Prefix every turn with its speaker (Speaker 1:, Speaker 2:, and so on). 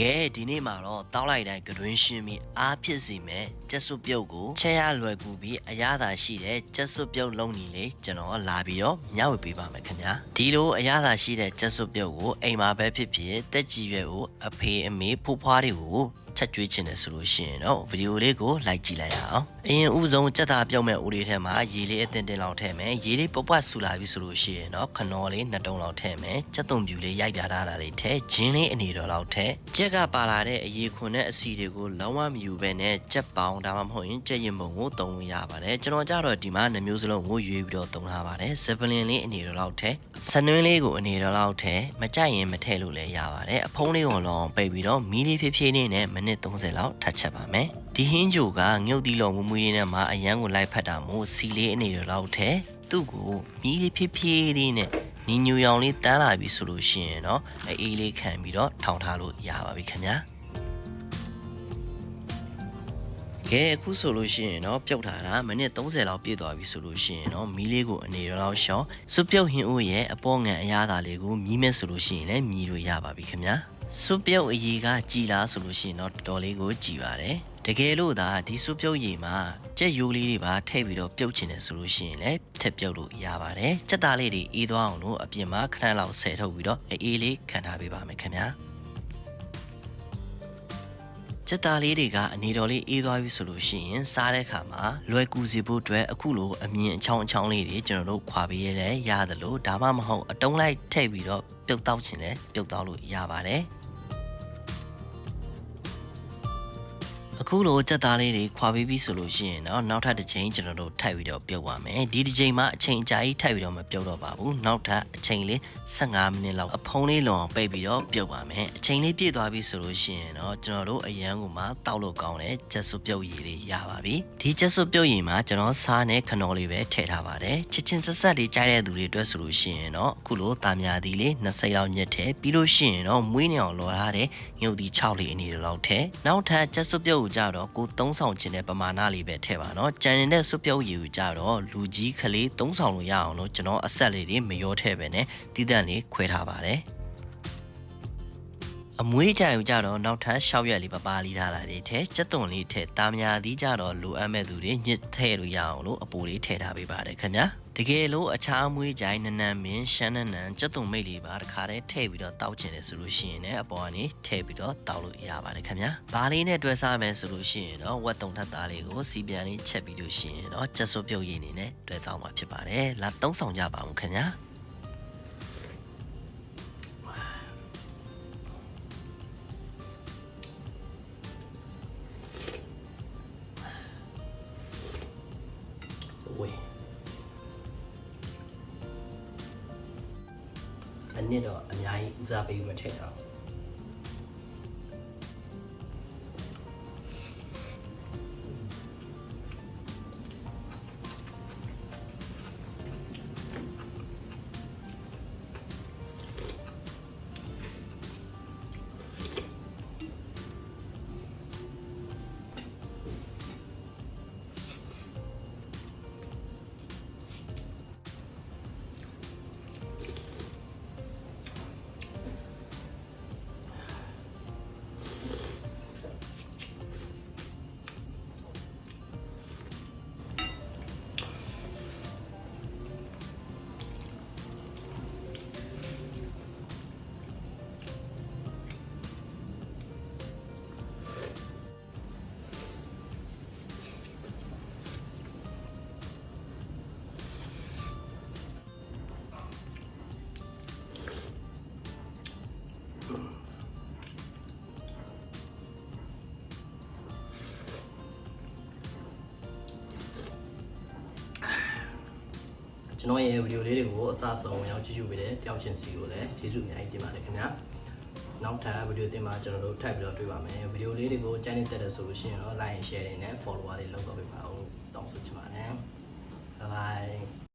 Speaker 1: ကဲဒီနေ့မှာတော့တောက်လိုက်တိုင်းကတွင်ရှင်းပြီးအားဖြစ်စီမဲ့ကျက်စွပ်ပြုတ်ကိုချက်ရလွယ်ကူပြီးအရသာရှိတဲ့ကျက်စွပ်ပြုတ်လုံးနေလေကျွန်တော်လာပြီးတော့မျှဝေပေးပါမယ်ခင်ဗျာဒီလိုအရသာရှိတဲ့ကျက်စွပ်ပြုတ်ကိုအိမ်မှာပဲဖြစ်ဖြစ်တက်ကြီးရွယ်ကိုအဖေအမေဖိုးဖွားတွေကို ချက်ကျွေးချင်တယ်ဆိုလို့ရှိရင်တော့ဗီဒီယိုလေးကိုလိုက်ကြည့်လိုက်ရအောင်အရင်ဦးဆုံးစက်သားပြုတ်မဲ့ဦးလေးထဲမှာရေလေးအတင်တင်လောက်ထည့်မယ်ရေလေးပပွတ်ဆူလာပြီဆိုလို့ရှိရင်တော့ခနော်လေးနှစ်တုံးလောက်ထည့်မယ်စက်သွန်ပြူလေးရိုက်ပြထားတာလေးထည့်ဂျင်းလေးအနေတော်လောက်ထည့်ကြက်ကပါလာတဲ့အရေခွန်နဲ့အစီတွေကိုလုံးဝမယူဘဲနဲ့ကြက်ပေါင်းဒါမှမဟုတ်ရင်ကြက်ရင်ပုံကိုတုံးလို့ရပါတယ်ကျွန်တော်ကြတော့ဒီမှာနှမျိုးစလုံးကိုရွေးပြီးတော့တုံးထားပါတယ်ဇပလင်လေးအနေတော်လောက်ထည့်ဆနွင်းလေးကိုအနေတော်လောက်ထည့်မကြိုက်ရင်မထည့်လို့လည်းရပါတယ်အဖုံးလေးကိုလောပိတ်ပြီးတော့မီးလေးဖြည်းဖြည်းလေးနဲ့မိနစ်30လောက်ထပ်ချက်ပါမယ်ဒီဟင်းဂျိုကငုတ်တီလော်မူမူလေးနဲ့မှအရန်ကိုလိုက်ဖက်တာမို့စီလေးအနေတော်လောက်ထည့်သူ့ကိုမီးလေးဖြည်းဖြည်းလေးနဲ့နီညူရောင်လေးတန်းလာပြီဆိုလို့ရှိရင်တော့အေးလေးခံပြီးတော့ထောင်ထားလို့ရပါပြီခင်ဗျာကဲအခုဆိုလို့ရှိရင်တော့ပြုတ်ထားတာမိနစ်30လောက်ပြည့်သွားပြီဆိုလို့ရှိရင်တော့မီးလေးကိုအနေတော်လောက်ရှော့စွပြုတ်ဟင်းဦးရဲ့အပေါ်ငံအရသာလေးကိုမြည်မဲ့ဆိုလို့ရှိရင်လည်းမြည်လို့ရပါပြီခင်ဗျာ စွပြုတ်အရေးကကြည်လားဆိုလို့ရှိရင်တော့တော်တော်လေးကိုကြည်ပါတယ်တကယ်လို့သာဒီစွပြုတ်ရည်မှာကြက်ရိုးလေးတွေပါထည့်ပြီးတော့ပြုတ်ချင်တယ်ဆိုလို့ရှိရင်လည်းထည့်ပြုတ်လို့ရပါတယ်ကြက်သားလေးတွေအေးသွားအောင်လို့အပြင်မှာခဏလောက်ဆယ်ထုတ်ပြီးတော့အေးလေးခံထားပေးပါမယ်ခင်ဗျာစက်သားလေးတွေကအနေတော်လေးအေးသွားပြီဆိုလို့ရှိရင်စားတဲ့အခါမှာလွယ်ကူစေဖို့အတွက်အခုလိုအမြင်အချောင်းအချောင်းလေးတွေကျွန်တော်တို့ခွာပေးရလဲရတယ်လို့ဒါမှမဟုတ်အတုံးလိုက်ထည့်ပြီးတော့ပြုတ်တောက်ခြင်းလဲပြုတ်တောက်လို့ရပါတယ် အခုလိုစက်သားလေးတွေခွာပေးပြီဆိုလို့ရှိရင်တော့နောက်ထပ်တစ်ချိန်ကျွန်တော်တို့ထပ်ပြီးတော့ပြုတ်ပါမယ်ဒီတစ်ချိန်မှာအချိန်အကြာကြီးထပ်ပြီးတော့မပြုတ်တော့ပါဘူးနောက်ထပ်အချိန်လေး15မိနစ်လောက်အဖုံးလေးလုံအောင်ပိတ်ပြီးတော့ပြုတ်ပါမယ်အချိန်လေးပြည့်သွားပြီဆိုလို့ရှိရင်တော့ကျွန်တော်တို့အရန်ကိုမှတောက်လို့ကောင်းတဲ့ကျက်စွပ်ပြုတ်ရည်လေးရပါပြီဒီကျက်စွပ်ပြုတ်ရည်မှာကျွန်တော်စားနဲ့ခနော်လေးပဲထည့်ထားပါတယ်ချစ်ချင်းဆက်ဆက်လေးကြားတဲ့သူတွေအတွက်ဆိုလို့ရှိရင်တော့အခုလိုတာမြာသီးလေး20လောက်ညက်ထည့်ပြီးလို့ရှိရင်တော့မွေးနေအောင်လော်ထားတဲ့ညုတ်သီး6လေးအနေနဲ့လောက်ထည့်နောက်ထပ်ကျက်စွပ်ပြုတ်ကိုကြတော့ကိုသုံးဆောင်ခြင်းတဲ့ပမာဏလေးပဲထည့်ပါနော်ကြံနေတဲ့စွပ်ပြုတ်ရည်ကိုကြတော့လူကြီးကလေးသုံးဆောင်လို့ရအောင်လို့ကျွန်တော်အဆက်လေးတွေမရောထည့်ပဲနဲ့တီးတန့်လေးခွဲထားပါတယ် အမွေးကြိုင်ကြတော့နောက်ထပ်ရှောက်ရက်လေးပပလေးထားလာတယ်ထဲစက်သွန်လေးထဲတာမယာသီးကြတော့လိုအပ်မဲ့သူတွေညစ်ထည့်လို့ရအောင်လို့အပူလေးထည့်ထားပေးပါတယ်ခင်ဗျာတကယ်လို့အခြားအမွေးကြိုင်နနန်မင်းရှမ်းနနန်စက်သွန်မိတ်လေးပါတခါတည်းထည့်ပြီးတော့တောက်ချင်တယ်ဆိုလို့ရှိရင်လည်းအပေါ်ကနေထည့်ပြီးတော့တောက်လို့ရပါတယ်ခင်ဗျာဘာလေးနဲ့တွဲစားမယ်ဆိုလို့ရှိရင်တော့ဝက်တုံထက်သားလေးကိုစီပြန်လေးချက်ပြီးလို့ရှိရင်တော့ချက်စွပ်ပြုတ်ရည်နေနဲ့တွဲတောက်မှာဖြစ်ပါတယ်လာသုံးဆောင်ကြပါဦးခင်ဗျာ နစ်တော့အများကြီးဦးစားပေးပြီးမထည့်တော့ ကျွန်တော်ရဲ့ဗီဒီယိုလေးတွေကိုအစဆုံးဝင်ရောက်ကြည့်ရှုပေးတဲ့တယောက်ချင်းစီကိုလည်းကျေးဇူးအများကြီးတင်ပါတယ်ခင်ဗျာနောက်ထပ်ဗီဒီယိုတင်မှာကျွန်တော်တို့ထပ်ပြီးတော့တွေ့ပါမယ်ဗီဒီယိုလေးတွေကိုကြိုက်နေတဲ့တဲ့ဆိုလို့ရှိရင်တော့ like and share တွေနဲ့ follower တွေလုပ်တော့ပေးပါဦးတောင်းဆိုချင်ပါတယ် bye bye